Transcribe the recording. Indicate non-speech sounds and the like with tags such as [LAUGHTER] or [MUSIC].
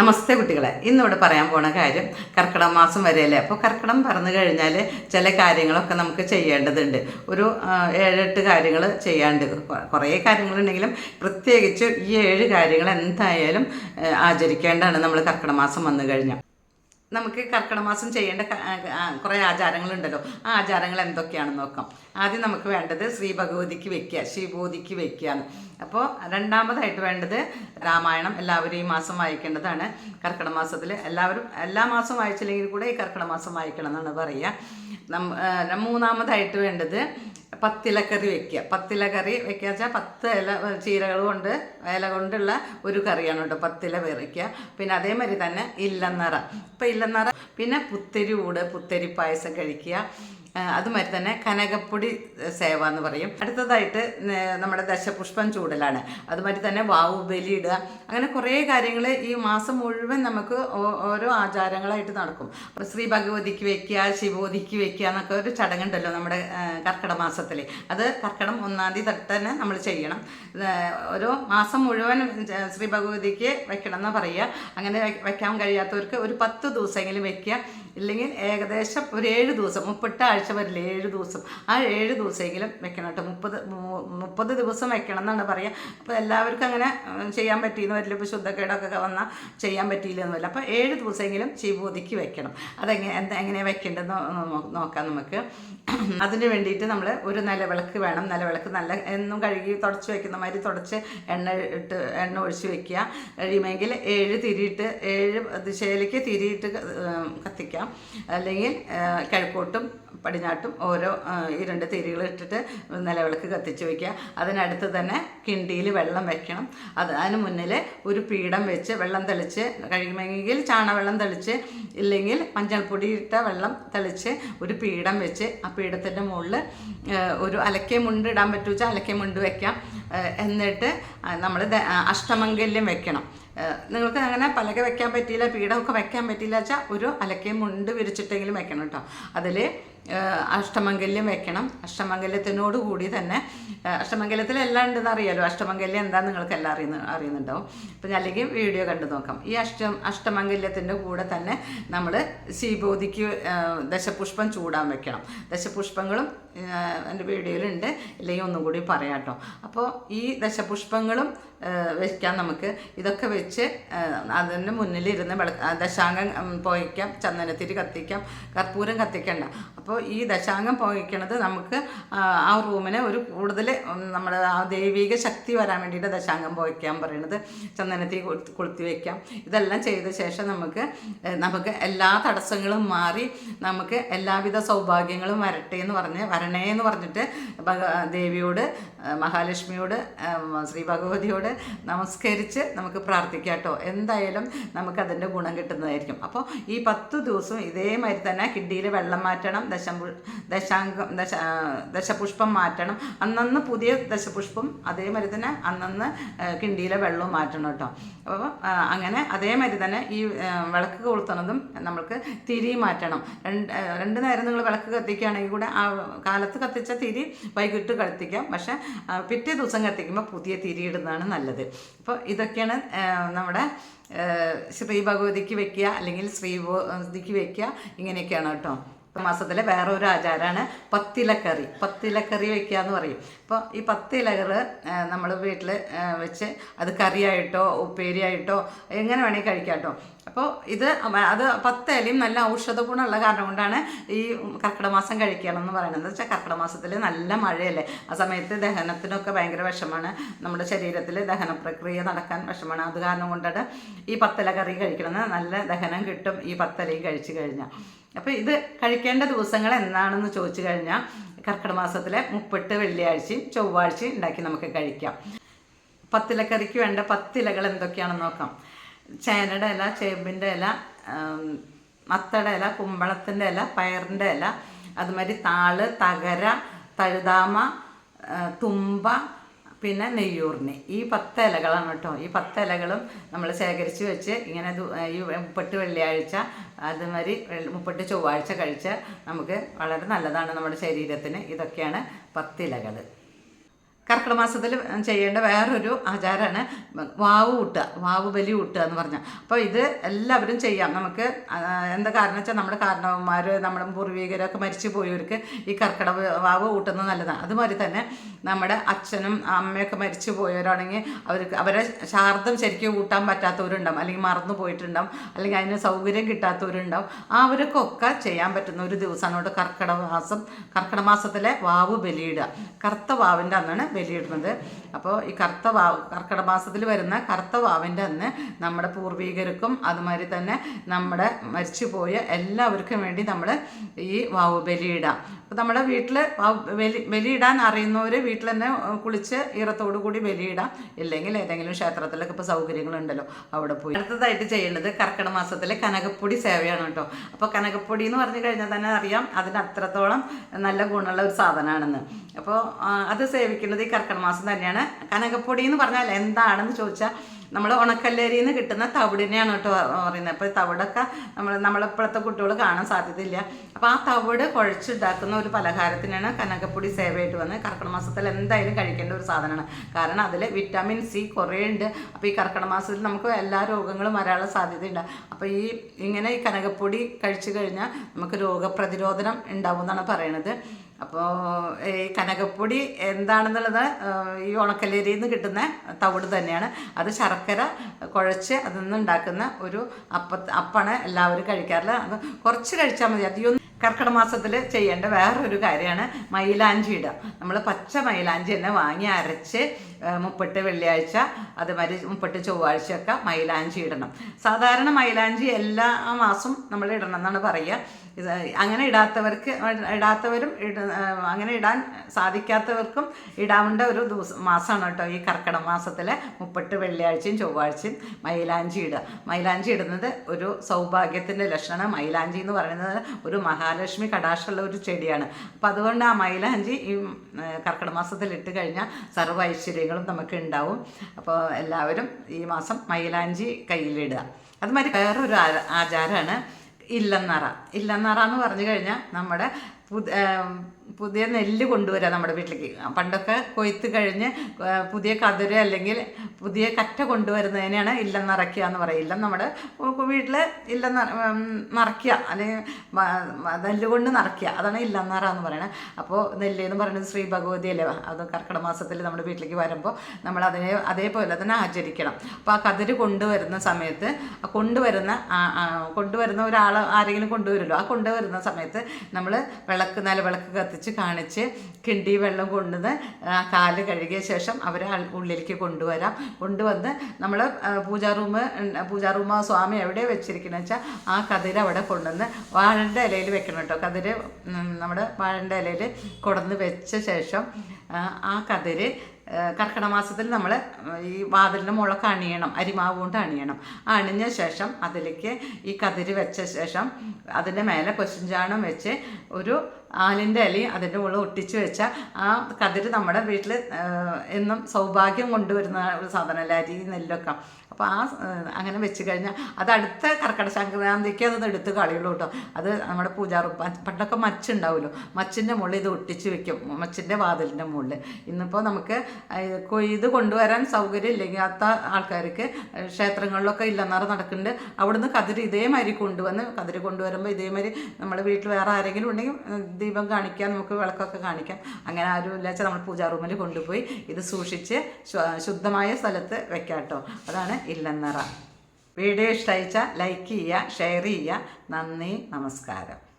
നമസ്തേ കുട്ടികളെ. ഇന്നിവിടെ പറയാൻ പോണ കാര്യം കർക്കിടക മാസം വരെയല്ലേ? അപ്പോൾ കർക്കിടം പറഞ്ഞു കഴിഞ്ഞാൽ ചില കാര്യങ്ങളൊക്കെ നമുക്ക് ചെയ്യേണ്ടതുണ്ട്. ഒരു ഏഴെട്ട് കാര്യങ്ങൾ ചെയ്യാണ്ട് കുറേ കാര്യങ്ങളുണ്ടെങ്കിലും പ്രത്യേകിച്ച് ഈ ഏഴ് കാര്യങ്ങൾ എന്തായാലും ആചരിക്കേണ്ടതാണ് നമ്മൾ കർക്കിടക മാസം വന്നു കഴിഞ്ഞാൽ നമുക്ക് കർക്കിടക മാസം ചെയ്യേണ്ട കുറേ ആചാരങ്ങളുണ്ടല്ലോ. ആ ആചാരങ്ങൾ എന്തൊക്കെയാണെന്ന് നോക്കാം. ആദ്യം നമുക്ക് വേണ്ടത് ശ്രീ ഭഗവതിക്ക് വെക്കുക ശ്രീഭൂതിക്ക് വെക്കുകയാണ് അപ്പോൾ രണ്ടാമതായിട്ട് വേണ്ടത് രാമായണം. എല്ലാവരും ഈ മാസം വായിക്കേണ്ടതാണ്. കർക്കിടക മാസത്തിൽ എല്ലാവരും എല്ലാ മാസവും വായിച്ചില്ലെങ്കിൽ കൂടെ ഈ കർക്കിടക മാസം വായിക്കണം എന്നാണ് പറയുക. നം- മൂന്നാമതായിട്ട് വേണ്ടത് പത്തിലക്കറി വെക്കുക. പത്തിലക്കറി വെക്കുക വെച്ചാൽ പത്ത് ഇല ചീരകൾ കൊണ്ട് ഇല കൊണ്ടുള്ള ഒരു കറിയാണ് കേട്ടോ പത്തില വെറിക്കുക പിന്നെ അതേമാതിരി തന്നെ ഇല്ലന്നറ ഇപ്പം ഇല്ലന്നറ പിന്നെ പുത്തരി ഊട് പുത്തരി പായസം കഴിക്കുക. അതുമാതിരി തന്നെ കനകപ്പൊടി സേവ എന്ന് പറയും. അടുത്തതായിട്ട് നമ്മുടെ ദശപുഷ്പം ചൂടലാണ്. അതുമാതിരി തന്നെ വാവു ബലിയിടുക അങ്ങനെ കുറേ കാര്യങ്ങൾ ഈ മാസം മുഴുവൻ നമുക്ക് ഓരോ ആചാരങ്ങളായിട്ട് നടക്കും. അപ്പോൾ ശ്രീ ഭഗവതിക്ക് വെക്കുക ശിവോതിക്ക് വെക്കുക എന്നൊക്കെ ഒരു ചടങ്ങുണ്ടല്ലോ നമ്മുടെ കർക്കിടക മാസത്തിൽ അത് കർക്കിടം ഒന്നാം തീയതി തൊട്ട് തന്നെ നമ്മൾ ചെയ്യണം. ഓരോ മാസം മുഴുവൻ ശ്രീ ഭഗവതിക്ക് വെക്കണം എന്ന് പറയുക. അങ്ങനെ വയ്ക്കാൻ കഴിയാത്തവർക്ക് ഒരു പത്ത് ദിവസമെങ്കിലും വെക്കുക. ഇല്ലെങ്കിൽ ഏകദേശം ഒരു ഏഴ് ദിവസം മുപ്പട്ട് ആഴ്ച വരില്ല ഏഴ് ദിവസം. ആ ഏഴ് ദിവസമെങ്കിലും വെക്കണം കേട്ടോ. മുപ്പത് മുപ്പത് ദിവസം വെക്കണം എന്നാണ് പറയുക അപ്പോൾ എല്ലാവർക്കും അങ്ങനെ ചെയ്യാൻ പറ്റിയെന്ന് വരില്ല. ഇപ്പോൾ ശുദ്ധക്കേടൊക്കെ വന്നാൽ ചെയ്യാൻ പറ്റിയില്ലെന്ന് അപ്പോൾ ഏഴ് ദിവസമെങ്കിലും ശിവബോധിക്ക് വെക്കണം. അതെങ്ങനെ എന്താ എങ്ങനെ വെക്കേണ്ടതെന്ന് നോക്കാം നമുക്ക്. [CLEARS THROAT] അതിന് വേണ്ടിയിട്ട് നമ്മൾ ഒരു നിലവിളക്ക് വേണം. നിലവിളക്ക് നല്ല എന്നും കഴുകി തുടച്ച് വെക്കുന്ന മാതിരി തുടച്ച് എണ്ണ ഇട്ട് എണ്ണ ഒഴിച്ച് വെക്കുക. കഴിയുമെങ്കിൽ ഏഴ് തിരിയിട്ട് ഏഴ് ദിശയിലേക്ക് തിരിയിട്ട് കത്തിക്കാം. അല്ലെങ്കിൽ കിഴക്കോട്ടും പടിഞ്ഞാട്ടും ഓരോ ഈ രണ്ട് തിരികൾ ഇട്ടിട്ട് നിലവിളക്ക് കത്തിച്ച് വയ്ക്കുക അതിനടുത്ത് തന്നെ കിണ്ടിയിൽ വെള്ളം വെക്കണം. അത് അതിന് മുന്നിൽ ഒരു പീഠം വെച്ച് വെള്ളം തെളിച്ച് കഴിയുമെങ്കിൽ ചാണവെള്ളം തെളിച്ച് ഇല്ലെങ്കിൽ മഞ്ഞൾപ്പൊടി ഇട്ട വെള്ളം തെളിച്ച് ഒരു പീഠം വെച്ച് ആ പീഠത്തിന്റെ മുകളിൽ ഒരു അലക്കെ മുണ്ട് ഇടാൻ പറ്റുമെച്ചാൽ അലക്കെ മുണ്ട് വെക്കാം. എന്നിട്ട് നമ്മൾ അഷ്ടമംഗല്യം വെക്കണം. നിങ്ങൾക്ക് അങ്ങനെ പലക വെക്കാൻ പറ്റിയില്ല പീഠമൊക്കെ വെക്കാൻ പറ്റിയില്ല വെച്ചാൽ ഒരു അലക്കയും മുണ്ട് വിരിച്ചിട്ടെങ്കിലും വെക്കണം കേട്ടോ അതിൽ അഷ്ടമംഗല്യം വെക്കണം. അഷ്ടമംഗല്യത്തിനോട് കൂടി തന്നെ അഷ്ടമംഗല്യത്തിൽ എല്ലാം ഉണ്ടെന്ന് അറിയാലോ. അഷ്ടമംഗല്യം എന്താ നിങ്ങൾക്ക് എല്ലാം അറിയുന്ന അറിയുന്നുണ്ടാവും. അപ്പം അല്ലെങ്കിൽ വീഡിയോ കണ്ടു നോക്കാം. ഈ അഷ്ടം അഷ്ടമംഗല്യത്തിന്റെ കൂടെ തന്നെ നമ്മൾ ശീബോധിക്ക് ദശപുഷ്പം ചൂടാൻ വെക്കണം. ദശപുഷ്പങ്ങളും എന്റെ വീഡിയോയിലുണ്ട്. ഇല്ലെങ്കിൽ ഒന്നും കൂടി പറയാം കേട്ടോ അപ്പോൾ ഈ ദശപുഷ്പങ്ങളും ആ, വെക്കാം നമുക്ക് ഇതൊക്കെ വെച്ച് അതിന് മുന്നിലിരുന്ന് വെള ദശാംഗം പോയിക്കാം ചന്ദനത്തിരി കത്തിക്കാം കർപ്പൂരം കത്തിക്കണ്ട. അപ്പോൾ ഈ ദശാംഗം പോയിക്കണത് നമുക്ക് ആ, റൂമിനെ ഒരു കൂടുതൽ നമ്മുടെ ആ ദൈവിക ശക്തി വരാൻ വേണ്ടിയിട്ട് ദശാംഗം പോയിക്കാൻ പറയുന്നത് ചന്ദനത്തിരി കൊളുത്തി വയ്ക്കാം ഇതെല്ലാം ചെയ്ത ശേഷം നമുക്ക് നമുക്ക് എല്ലാ തടസ്സങ്ങളും മാറി നമുക്ക് എല്ലാവിധ സൗഭാഗ്യങ്ങളും വരട്ടെ എന്ന് പറഞ്ഞ് വരണേ എന്ന് പറഞ്ഞിട്ട് ഭഗ ദേവിയോട് മഹാലക്ഷ്മിയോട് ശ്രീ ഭഗവതിയോട് നമസ്കരിച്ച് നമുക്ക് പ്രാർത്ഥിക്കാം കേട്ടോ. എന്തായാലും നമുക്കതിന്റെ ഗുണം കിട്ടുന്നതായിരിക്കും. അപ്പോൾ ഈ പത്ത് ദിവസവും ഇതേമാതിരി തന്നെ കിഡ്ഡിയിൽ വെള്ളം മാറ്റണം ദശപു ദശാംഗം ദശ ദശപുഷ്പം മാറ്റണം അന്നന്ന് പുതിയ ദശപുഷ്പം അതേമാതിരി തന്നെ അന്നന്ന് കിണ്ടിയിലെ വെള്ളവും മാറ്റണം കേട്ടോ. അപ്പോൾ അങ്ങനെ അതേമാതിരി തന്നെ ഈ വിളക്ക് കൊളുത്തുന്നതും നമ്മൾക്ക് തിരി മാറ്റണം. രണ്ട് രണ്ട് നേരം നിങ്ങൾ വിളക്ക് കത്തിക്കുകയാണെങ്കിൽ കൂടെ ആ കാലത്ത് കത്തിച്ച തിരി വൈകിട്ട് കത്തിക്കാം. പക്ഷേ പിറ്റേ ദിവസം കത്തിക്കുമ്പോൾ പുതിയ തിരി ഇടുന്നതാണ് നല്ലത്. അപ്പോൾ ഇതൊക്കെയാണ് നമ്മുടെ ശ്രീ ഭഗവതിക്ക് വെക്കുക അല്ലെങ്കിൽ ശ്രീ ഭഗവതിക്ക് വെക്കുക ഇങ്ങനെയൊക്കെയാണ് കേട്ടോ. മാസത്തിലെ വേറെ ഒരു ആചാരമാണ് പത്തിലക്കറി. പത്തിലക്കറി വെക്കുക എന്ന് പറയും. അപ്പോൾ ഈ പത്തിലകറ് നമ്മൾ വീട്ടിൽ വെച്ച് അത് കറിയായിട്ടോ ഉപ്പേരിയായിട്ടോ എങ്ങനെ വേണമെങ്കിൽ കഴിക്കാം കേട്ടോ അപ്പോൾ ഇത് അത് പത്തലയും നല്ല ഔഷധ ഗുണമുള്ള കാരണം കൊണ്ടാണ് ഈ കർക്കിടമാസം കഴിക്കണം എന്ന് പറയുന്നത്. എന്ന് വെച്ചാൽ കർക്കിടമാസത്തിൽ നല്ല മഴയല്ലേ? ആ സമയത്ത് ദഹനത്തിനൊക്കെ ഭയങ്കര വിഷമാണ്. നമ്മുടെ ശരീരത്തിൽ ദഹന പ്രക്രിയ നടക്കാൻ വിഷമാണ്. അത് കാരണം കൊണ്ടാണ് ഈ പത്തല കറി കഴിക്കണമെന്ന് നല്ല ദഹനം കിട്ടും ഈ പത്തലയും കഴിച്ചു കഴിഞ്ഞാൽ അപ്പോൾ ഇത് കഴിക്കേണ്ട ദിവസങ്ങൾ എന്നാണെന്ന് ചോദിച്ചു കഴിഞ്ഞാൽ കർക്കിടക മാസത്തിലെ മുപ്പെട്ട് വെള്ളിയാഴ്ചയും ചൊവ്വാഴ്ചയും ഉണ്ടാക്കി നമുക്ക് കഴിക്കാം. പത്തിലക്കറിക്ക് വേണ്ട പത്തിലകൾ എന്തൊക്കെയാണെന്ന് നോക്കാം. ചേനയുടെ ഇല ചേമ്പിന്റെ ഇല മത്തയുടെ ഇല കുമ്പളത്തിന്റെ ഇല പയറിന്റെ ഇല അതുമാതിരി താൾ തകര തഴുതാമ തുമ്പ പിന്നെ നെയ്യൂറിന്. ഈ പത്ത് ഇലകളാണ് കേട്ടോ. ഈ പത്ത് ഇലകളും നമ്മൾ ശേഖരിച്ച് വെച്ച് ഇങ്ങനെ ഈ മുപ്പട്ട് വെള്ളിയാഴ്ച അതുമാതിരി മുപ്പട്ട് ചൊവ്വാഴ്ച കഴിച്ച് നമുക്ക് വളരെ നല്ലതാണ് നമ്മുടെ ശരീരത്തിന്. ഇതൊക്കെയാണ് പത്തിലകൾ കർക്കിടക മാസത്തിൽ ചെയ്യേണ്ട വേറൊരു ആചാരമാണ് വാവ് കൂട്ടുക വാവ് ബലി കൂട്ടുക എന്ന് പറഞ്ഞാൽ. അപ്പോൾ ഇത് എല്ലാവരും ചെയ്യാം. നമുക്ക് എന്താ കാരണം വെച്ചാൽ നമ്മുടെ കാരണവന്മാർ നമ്മുടെ പൂർവികരൊക്കെ മരിച്ചു പോയവർക്ക് ഈ കർക്കിടക വാവ് കൂട്ടുന്നത് നല്ലതാണ്. അതുമാതിരി തന്നെ നമ്മുടെ അച്ഛനും അമ്മയൊക്കെ മരിച്ചു പോയവരാണെങ്കിൽ അവർക്ക് അവരെ ശാർദം ശരിക്കും കൂട്ടാൻ പറ്റാത്തവരുണ്ടാവും. അല്ലെങ്കിൽ മറന്നു പോയിട്ടുണ്ടാവും. അല്ലെങ്കിൽ അതിന് സൗകര്യം കിട്ടാത്തവരുണ്ടാവും. അവർക്കൊക്കെ ചെയ്യാൻ പറ്റുന്ന ഒരു ദിവസമാണ് കൊണ്ട് കർക്കിടക മാസം കർക്കിടക മാസത്തിലെ വാവ് ബലിയിടുക കറുത്ത വാവിന്റെ അന്നാണ് ബലിയിടുന്നത്. അപ്പോൾ ഈ കറുത്ത വാവ് കർക്കിടക മാസത്തിൽ വരുന്ന കറുത്ത വാവിന്റെ അന്ന് നമ്മുടെ പൂർവീകർക്കും അതുമാതിരി തന്നെ നമ്മുടെ മരിച്ചുപോയ എല്ലാവർക്കും വേണ്ടി നമ്മൾ ഈ വാവ് ബലിയിടാം അപ്പോൾ നമ്മുടെ വീട്ടിൽ ബലി ബലിയിടാൻ അറിയുന്നവർ വീട്ടിൽ തന്നെ കുളിച്ച് ഈറത്തോടു കൂടി ബലിയിടാം ഇല്ലെങ്കിൽ ഏതെങ്കിലും ക്ഷേത്രത്തിലൊക്കെ ഇപ്പോൾ സൗകര്യങ്ങളുണ്ടല്ലോ അവിടെ പോയി. അടുത്തതായിട്ട് ചെയ്യേണ്ടത് കർക്കിടക മാസത്തിലെ കനകപ്പൊടി സേവയാണ് കേട്ടോ. അപ്പോൾ കനകപ്പൊടി എന്ന് പറഞ്ഞു കഴിഞ്ഞാൽ തന്നെ അറിയാം അതിന് അത്രത്തോളം നല്ല ഗുണമുള്ള ഒരു സാധനമാണെന്ന്. അപ്പോൾ അത് സേവിക്കുന്നത് ഈ കർക്കിടക മാസം തന്നെയാണ്. കനകപ്പൊടി എന്ന് പറഞ്ഞാൽ എന്താണെന്ന് ചോദിച്ചാൽ നമ്മൾ ഉണക്കല്ലേരി നിന്ന് കിട്ടുന്ന തവിടിനെയാണ് കേട്ടോ പറയുന്നത്. അപ്പോൾ തവിടൊക്കെ നമ്മൾ നമ്മളിപ്പോഴത്തെ കുട്ടികൾ കാണാൻ സാധ്യതയില്ല. അപ്പോൾ ആ തവിട് കുഴച്ചുണ്ടാക്കുന്ന ഒരു പലഹാരത്തിനാണ് കനകപ്പൊടി സേവയായിട്ട് വന്നത് കർക്കിടക മാസത്തിൽ എന്തായാലും കഴിക്കേണ്ട ഒരു സാധനമാണ്. കാരണം അതിൽ വിറ്റാമിൻ സി കുറേ ഉണ്ട്. അപ്പോൾ ഈ കർക്കിടക മാസത്തിൽ നമുക്ക് എല്ലാ രോഗങ്ങളും വരാനുള്ള സാധ്യതയുണ്ട്. അപ്പോൾ ഈ ഇങ്ങനെ ഈ കനകപ്പൊടി കഴിച്ചു കഴിഞ്ഞാൽ നമുക്ക് രോഗപ്രതിരോധനം ഉണ്ടാവും എന്നാണ് പറയണത്. അപ്പോൾ ഈ കനകപ്പൊടി എന്താണെന്നുള്ളത് ഈ ഉണക്കലരിയിൽ നിന്ന് കിട്ടുന്ന തവിട് തന്നെയാണ്. അത് ശർക്കര കുഴച്ച് അതിൽ നിന്ന് ഉണ്ടാക്കുന്ന ഒരു അപ്പ അപ്പാണ് എല്ലാവരും കഴിക്കാറില്ല. അത് കുറച്ച് കഴിച്ചാൽ മതി. അധികം കർക്കിടക മാസത്തിൽ ചെയ്യേണ്ട വേറൊരു കാര്യമാണ് മൈലാഞ്ചി ഇടുക. നമ്മൾ പച്ച മൈലാഞ്ചി തന്നെ വാങ്ങി അരച്ച് മുപ്പട്ട് വെള്ളിയാഴ്ച അതുമാതിരി മുപ്പട്ട് ചൊവ്വാഴ്ചയൊക്കെ മൈലാഞ്ചി ഇടണം. സാധാരണ മൈലാഞ്ചി എല്ലാ മാസവും നമ്മൾ ഇടണം എന്നാണ് പറയുക. അങ്ങനെ ഇടാത്തവർക്ക് ഇടാത്തവരും ഇട അങ്ങനെ ഇടാൻ സാധിക്കാത്തവർക്കും ഇടാവേണ്ട ഒരു ദിവസം മാസമാണ് കേട്ടോ ഈ കർക്കിടക മാസത്തിലെ മുപ്പട്ട് വെള്ളിയാഴ്ചയും ചൊവ്വാഴ്ചയും മൈലാഞ്ചി ഇടുക. മൈലാഞ്ചി ഇടുന്നത് ഒരു സൗഭാഗ്യത്തിന്റെ ലക്ഷണം മൈലാഞ്ചി എന്ന് പറയുന്നത് ഒരു മഹാലക്ഷ്മി കടാക്ഷമുള്ള ഒരു ചെടിയാണ്. അപ്പം അതുകൊണ്ട് ആ മൈലാഞ്ചി ഈ കർക്കിടക മാസത്തിൽ ഇട്ട് കഴിഞ്ഞാൽ സർവ ഐശ്വര്യങ്ങളും നമുക്ക് ഉണ്ടാവും. അപ്പോൾ എല്ലാവരും ഈ മാസം മൈലാഞ്ചി കയ്യിലിടുക. അതുമാതിരി വേറൊരു ആചാരമാണ് ഇല്ലന്നറ ഇല്ലന്നറ എന്ന് പറഞ്ഞു കഴിഞ്ഞാൽ നമ്മുടെ പുതിയ നെല്ല് കൊണ്ടുവരാം നമ്മുടെ വീട്ടിലേക്ക്. പണ്ടൊക്കെ കൊയ്ത്ത് കഴിഞ്ഞ് പുതിയ കതിര് അല്ലെങ്കിൽ പുതിയ കറ്റ കൊണ്ടുവരുന്നതിനെയാണ് ഇല്ലം നിറയ്ക്കുക എന്ന് പറയും. ഇല്ലം നമ്മുടെ വീട്ടിൽ ഇല്ലം നിറയ്ക്കുക. അല്ലെങ്കിൽ നെല്ല് കൊണ്ട് നിറയ്ക്കുക. അതാണ് ഇല്ലം നിറ എന്ന് പറയുന്നത് അപ്പോൾ നെല്ല് എന്ന് പറയുന്നത് ശ്രീ ഭഗവതി അല്ലേ? അത് കർക്കിടക മാസത്തിൽ നമ്മുടെ വീട്ടിലേക്ക് വരുമ്പോൾ നമ്മൾ അതിനെ അതേപോലെ തന്നെ ആചരിക്കണം. അപ്പോൾ ആ കതിര് കൊണ്ടുവരുന്ന സമയത്ത് കൊണ്ടുവരുന്ന കൊണ്ടുവരുന്ന ഒരാൾ ആരെങ്കിലും കൊണ്ടുവരുമല്ലോ? ആ കൊണ്ടുവരുന്ന സമയത്ത് നമ്മൾ വിളക്ക് നല്ല വിളക്ക് കത്തിച്ച് കാണിച്ച് കിണ്ടി വെള്ളം കൊണ്ടുവന്ന് കാൽ കഴുകിയ ശേഷം അവരെ ഉള്ളിലേക്ക് കൊണ്ടുവരാം. കൊണ്ടുവന്ന് നമ്മൾ പൂജാ റൂം പൂജാ റൂമ് സ്വാമി എവിടെ വെച്ചിരിക്കുന്നത് വെച്ചാൽ ആ കതിര് അവിടെ കൊണ്ടുവന്ന് വാഴന്റെ ഇലയിൽ വെക്കണം കേട്ടോ. കതിര് നമ്മുടെ വാഴന്റെ ഇലയിൽ കൊണ്ടുവന്ന് വെച്ച ശേഷം ആ, കതിര് കർക്കിടക മാസത്തിൽ നമ്മൾ ഈ വാതിലിന്റെ മുളക്ക് അണിയണം അരിമാവ് കൊണ്ട് അണിയണം. അണിഞ്ഞ ശേഷം അതിലേക്ക് ഈ കതിര് വെച്ച ശേഷം അതിന്റെ മേലെ കൊശിഞ്ചാണം വെച്ച് ഒരു ആലിന്റെ ഇലയും അതിന്റെ മുകളിൽ ഒട്ടിച്ച് വെച്ച ആ കതിര് നമ്മുടെ വീട്ടിൽ എന്നും സൗഭാഗ്യം കൊണ്ടുവരുന്ന ഒരു സാധനമല്ല അരി നെല്ലൊക്കെ. അപ്പോൾ ആ അങ്ങനെ വെച്ച് കഴിഞ്ഞാൽ അത് അടുത്ത കർക്കട സംക്രാന്തിക്ക് എടുത്ത് കളിയുള്ളൂ കേട്ടോ അത് നമ്മുടെ പൂജാറ് പണ്ടൊക്കെ മച്ചുണ്ടാവുമല്ലോ മച്ചിന്റെ മുകളിൽ ഇത് ഒട്ടിച്ച് വെക്കും. മച്ചിന്റെ വാതിലിന്റെ മുകളിൽ. ഇന്നിപ്പോൾ നമുക്ക് ഇത് കൊണ്ടുവരാൻ സൗകര്യം ഇല്ലാത്ത ആൾക്കാർക്ക് ക്ഷേത്രങ്ങളിലൊക്കെ ഇല്ലെന്നാറ് നടക്കുന്നുണ്ട്. അവിടുന്ന് കതിര് ഇതേമാതിരി കൊണ്ടുവന്ന് കതിര് കൊണ്ടുവരുമ്പോൾ ഇതേമാതിരി നമ്മുടെ വീട്ടിൽ വേറെ ആരെങ്കിലും ഉണ്ടെങ്കിൽ ദീപം കാണിക്കാൻ നമുക്ക് വിളക്കൊക്കെ കാണിക്കാം. അങ്ങനെ ആരും ഇല്ലാച്ചാൽ നമ്മൾ പൂജാ റൂമിൽ കൊണ്ടുപോയി ഇത് സൂക്ഷിച്ച് ശുദ്ധമായ സ്ഥലത്ത് വെക്കാം കേട്ടോ അതാണ് ഇല്ലെന്നറ. വീഡിയോ ഇഷ്ടമായിച്ചാൽ ലൈക്ക് ചെയ്യുക ഷെയർ ചെയ്യുക. നന്ദി നമസ്കാരം.